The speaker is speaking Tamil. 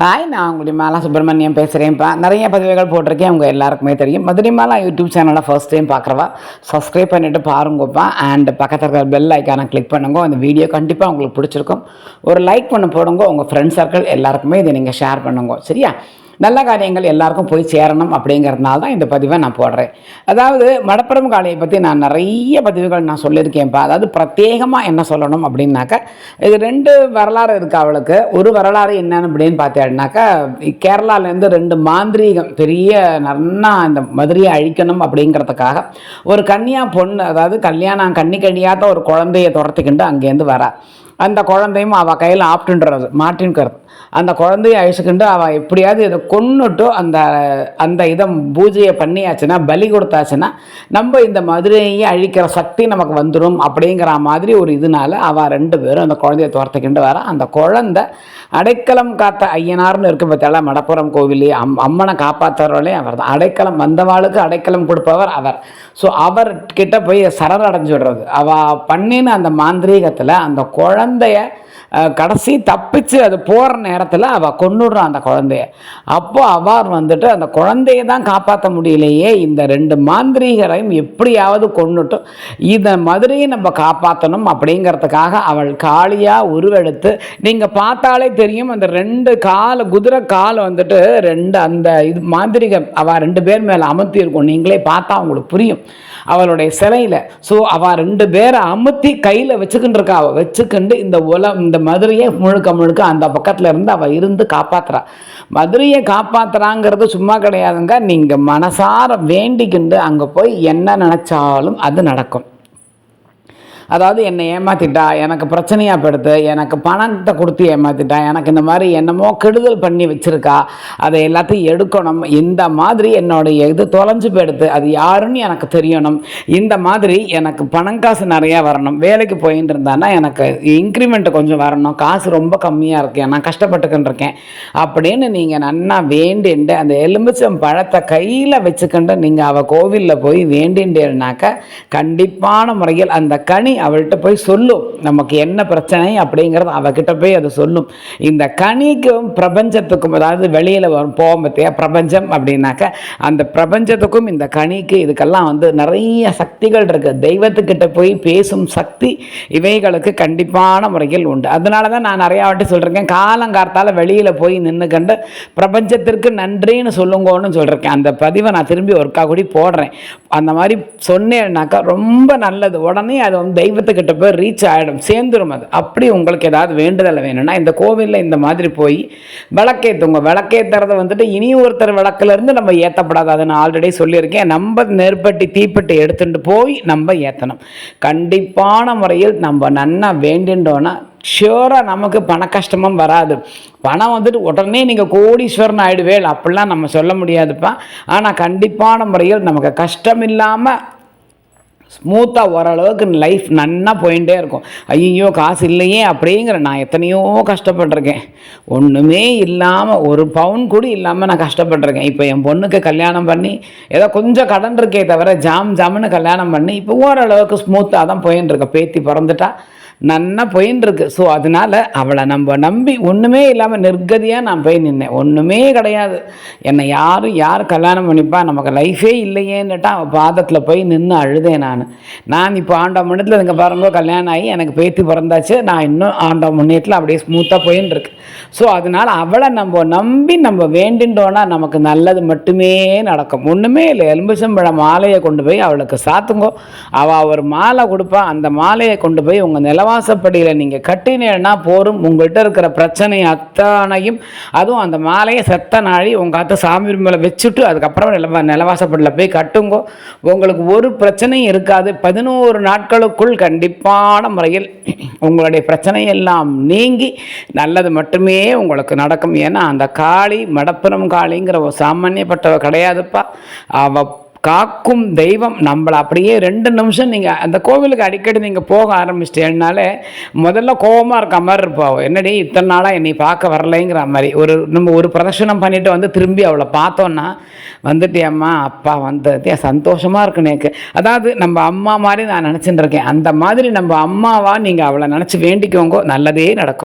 ஹாய் நான் உங்களுடைய மாலா சுப்பிரமணியம் பேசுகிறேன்ப்பா நிறைய பதிவுகள் போட்டிருக்கேன் உங்கள் எல்லாருக்குமே தெரியும். மதுரை மாலா யூடியூப் சேனலை ஃபர்ஸ்ட் டைம் பார்க்குறவா சப்ஸ்கிரைப் பண்ணிவிட்டு பாருங்கப்பா. அண்ட் பக்கத்தில் இருக்கிற பெல் ஐக்கானை கிளிக் பண்ணுங்க. அந்த வீடியோ கண்டிப்பாக உங்களுக்கு பிடிச்சிருக்கும். ஒரு லைக் பண்ண போடுங்க. உங்கள் ஃப்ரெண்ட் சர்க்கிள் எல்லாருக்குமே இதை நீங்கள் ஷேர் பண்ணுங்க. சரியா? நல்ல காரியங்கள் எல்லாருக்கும் போய் சேரணும் அப்படிங்கிறதுனால தான் இந்த பதிவை நான் போடுறேன். அதாவது மடப்புறம் காளையை பற்றி நான் நிறைய பதிவுகள் நான் சொல்லியிருக்கேன்ப்பா. அதாவது பிரத்யேகமாக என்ன சொல்லணும் அப்படின்னாக்கா இது ரெண்டு வரலாறு இருக்குது அவளுக்கு. ஒரு வரலாறு என்னன்னு அப்படின்னு பார்த்தேன்னாக்கா கேரளாலேருந்து ரெண்டு மாந்திரீகம் பெரிய நன்னா இந்த மதுரையை அழிக்கணும் அப்படிங்கிறதுக்காக ஒரு கன்னியா பொண்ணு அதாவது கல்யாணம் கண்ணி கண்ணியாத்த ஒரு குழந்தைய துரத்திக்கிண்டு அங்கேருந்து வரா. அந்த குழந்தையும் அவள் கையில் ஆப்டுன்றது மாட்டின்கிறது. அந்த குழந்தைய அழிச்சுக்கிண்டு அவள் எப்படியாவது இதை கொன்னுட்டு அந்த அந்த இதை பூஜையை பண்ணியாச்சுன்னா பலி கொடுத்தாச்சுன்னா நம்ம இந்த மதுரையை அழிக்கிற சக்தி நமக்கு வந்துடும் அப்படிங்கிற மாதிரி ஒரு இதனால அவள் ரெண்டு பேரும் அந்த குழந்தைய துரத்துக்கிண்டு வர. அந்த குழந்தை அடைக்கலம் காத்த ஐயனார்னு இருக்கு பார்த்தால மடப்புறம் கோவிலே. அம் அம்மனை காப்பாற்றுறவளே அவர் தான் அடைக்கலம் வந்தவாளுக்கு அடைக்கலம் கொடுப்பவர் அவர். ஸோ அவர்கிட்ட போய் சரணடைஞ்சு விடுறது. அவள் பண்ணின அந்த மாந்திரீகத்தில் அந்த குழந்தைய கடைசி தப்பிச்சு அது போகிற நேரத்தில் அவள் கொண்டுடுறான் அந்த குழந்தைய. அப்போ அவர் வந்துட்டு அந்த குழந்தைய தான் காப்பாற்ற முடியலையே இந்த ரெண்டு மாந்திரீகரையும் எப்படியாவது கொன்னுட்டு இதை மதுரையை நம்ம காப்பாற்றணும் அப்படிங்கிறதுக்காக அவள் காளியாக உருவெடுத்து நீங்கள் பார்த்தாலே தெரியும் அந்த ரெண்டு கால் குதிரை கால் வந்துட்டு ரெண்டு அந்த இது மாந்திரிகம் அவள் ரெண்டு பேர் மேலே அமர்த்தி இருக்கும் நீங்களே பார்த்தா உங்களுக்கு புரியும். அவளுடைய சிலையில் ஸோ அவள் ரெண்டு பேரை அமுத்தி கையில் வச்சுக்கிட்டு இருக்கா அவள் வச்சுக்கிண்டு இந்த உல இந்த மதுரையை முழுக்க முழுக்க அந்த பக்கத்தில் இருந்து அவள் இருந்து காப்பாத்துறா. மதுரையை காப்பாத்துறாங்கிறது சும்மா கிடையாதுங்க. நீங்கள் மனசார வேண்டிக்கிண்டு அங்கே போய் என்ன நினச்சாலும் அது நடக்கும். அதாவது என்னை ஏமாத்திட்டா எனக்கு பிரச்சனையாக படுத்து எனக்கு பணத்தை கொடுத்து ஏமாத்திட்டா எனக்கு இந்த மாதிரி என்னமோ கெடுதல் பண்ணி வச்சுருக்கா அதை எல்லாத்தையும் எடுக்கணும். இந்த மாதிரி என்னுடைய இது தொலைஞ்சு போயிடுது. அது யாருன்னு எனக்கு தெரியணும். இந்த மாதிரி எனக்கு பணம் காசு நிறையா வரணும். வேலைக்கு போயின்னு இருந்தானா எனக்கு இன்க்ரிமெண்ட் கொஞ்சம் வரணும். காசு ரொம்ப கம்மியாக இருக்கேன். நான் கஷ்டப்பட்டுக்கிட்டு இருக்கேன். அப்படின்னு நீங்கள் நன்னா வேண்டிண்டு அந்த எலுமிச்சம் பழத்தை கையில் வச்சுக்கிண்டு நீங்கள் அவள் கோவிலில் போய் வேண்டின்றேனாக்க கண்டிப்பான முறையில் அந்த கனி அவள்கிட்ட போய் சொல்லும். நமக்கு என்ன பிரச்சனை அப்படிங்கிறது அவகிட்ட போய் அது சொல்லும். இந்த கனிக்கும் பிரபஞ்சத்துக்கும் அதாவது வெளியில் வரும் போகும் பார்த்தியா பிரபஞ்சம் அப்படின்னாக்க அந்த பிரபஞ்சத்துக்கும் இந்த கனிக்கு இதுக்கெல்லாம் வந்து நிறைய சக்திகள் இருக்குது தெய்வத்துக்கிட்ட போய் பேசும் சக்தி இவைகளுக்கு கண்டிப்பான முறையில் உண்டு. அதனால தான் நான் நிறையா வாட்டி சொல்லியிருக்கேன் காலங்கார்த்தால் வெளியில் போய் நின்று கண்டு பிரபஞ்சத்திற்கு நன்றின்னு சொல்லுங்கன்னு சொல்லியிருக்கேன் அந்த பதிவை நான் திரும்பி ஒருக்கா கூடி போடுறேன். அந்த மாதிரி சொன்னேன்னாக்கா ரொம்ப நல்லது. உடனே அது வந்து தெய்வத்துக்கிட்ட போய் ரீச் ஆகிடும் சேர்ந்துரும் அது. அப்படி உங்களுக்கு ஏதாவது வேண்டுதல் வேணும்னா இந்த கோவிலில் இந்த மாதிரி போய் விளக்கேற்றுங்க விளக்கேற்றுறத வந்துட்டு இனி ஒருத்தர் விளக்குலேருந்து நம்ம ஏற்றப்படாது அதை நான் ஆல்ரெடி சொல்லியிருக்கேன். நம்ம நெருப்பட்டி தீப்பெட்டி எடுத்துட்டு போய் நம்ம ஏற்றணும் கண்டிப்பான முறையில் நம்ம நன்னா வேண்டின்றோன்னா ஷியோராக நமக்கு பண கஷ்டமும் வராது. பணம் வந்துட்டு உடனே நீங்கள் கோடீஸ்வரன் ஆயிடுவேல் அப்படிலாம் நம்ம சொல்ல முடியாதுப்பா. ஆனால் கண்டிப்பான முறையில் நமக்கு கஷ்டம் இல்லாமல் ஸ்மூத்தாக ஓரளவுக்கு லைஃப் நன்னா போயிட்டே இருக்கும். ஐயோ காசு இல்லையே அப்படிங்கிற நான் எத்தனையோ கஷ்டப்பட்டிருக்கேன். ஒன்றுமே இல்லாமல் ஒரு பவுன் கூட இல்லாமல் நான் கஷ்டப்பட்டிருக்கேன். இப்போ என் பொண்ணுக்கு கல்யாணம் பண்ணி ஏதோ கொஞ்சம் கடன் இருக்கே தவிர ஜாம் ஜாம்னு கல்யாணம் பண்ணி இப்போ ஓரளவுக்கு ஸ்மூத்தாக தான் போயின்னு இருக்கேன் பேத்தி பிறந்துட்டா நன்னா போயின்னு இருக்கு ஸோ அதனால அவளை நம்ம நம்பி ஒன்றுமே இல்லாமல் நிர்கதியாக நான் போய் நின்னேன். ஒன்றுமே கிடையாது. என்னை யாரும் யார் கல்யாணம் பண்ணிப்பா? நமக்கு லைஃபே இல்லையேன்னுட்டா அவள் பாதத்தில் போய் நின்று அழுதேன் நான். நான் இப்போ ஆண்டாம் முன்னத்தில் இங்கே பாருங்க கல்யாணம் ஆகி எனக்கு பேத்தி பிறந்தாச்சு. நான் இன்னும் ஆண்ட முன்னேற்றில் அப்படியே ஸ்மூத்தாக போயின்னு இருக்கு ஸோ அதனால் அவளை நம்ம நம்பி நம்ம வேண்டின்றோன்னா நமக்கு நல்லது மட்டுமே நடக்கும். ஒன்றுமே இல்லை. எலும்புச்சம்பழம் மாலையை கொண்டு போய் அவளுக்கு சாத்துங்கோ. அவள் ஒரு மாலை கொடுப்பா. அந்த மாலையை கொண்டு போய் உங்கள் நிலவாசப்படியில் நீங்கள் கட்டினேன்னா போரும். உங்கள்கிட்ட இருக்கிற பிரச்சனை அத்தனையும் அதுவும் அந்த மாலையை செத்த நாழி உங்கள் அத்தை சாமி மேலே வச்சுட்டு அதுக்கப்புறம் நிலவா நிலவாசப்படியில் போய் கட்டுங்கோ. உங்களுக்கு ஒரு பிரச்சனையும் இருக்காது. பதினோரு நாட்களுக்குள் கண்டிப்பான முறையில் உங்களுடைய பிரச்சனை எல்லாம் நீங்கி நல்லது மட்டுமே உங்களுக்கு நடக்கும். ஏன்னா அந்த காளி மடப்புறம் காளிங்கிற ஒரு சாமானியப்பட்டவ கிடையாதுப்பா. அவ காக்கும் தெய்வம் நம்மளை. அப்படியே ரெண்டு நிமிஷம் நீங்கள் அந்த கோவிலுக்கு அடிக்கடி நீங்கள் போக ஆரம்பிச்சிட்டேன்னாலே முதல்ல கோபமாக இருக்க மாதிரி இருப்பாவோ என்னடி இத்தனை நாளாக என்னை பார்க்க வரலைங்கிற மாதிரி. ஒரு நம்ம ஒரு பிரதர்ஷனம் பண்ணிட்டு வந்து திரும்பி அவளை பார்த்தோன்னா வந்துட்டியம்மா அப்பா வந்ததே சந்தோஷமாக இருக்கு எனக்கு. அதாவது நம்ம அம்மா மாதிரி நான் நினச்சிட்டு இருக்கேன். அந்த மாதிரி நம்ம அம்மாவாக நீங்கள் அவளை நினச்சி வேண்டிக்கோங்க நல்லதே நடக்கும்.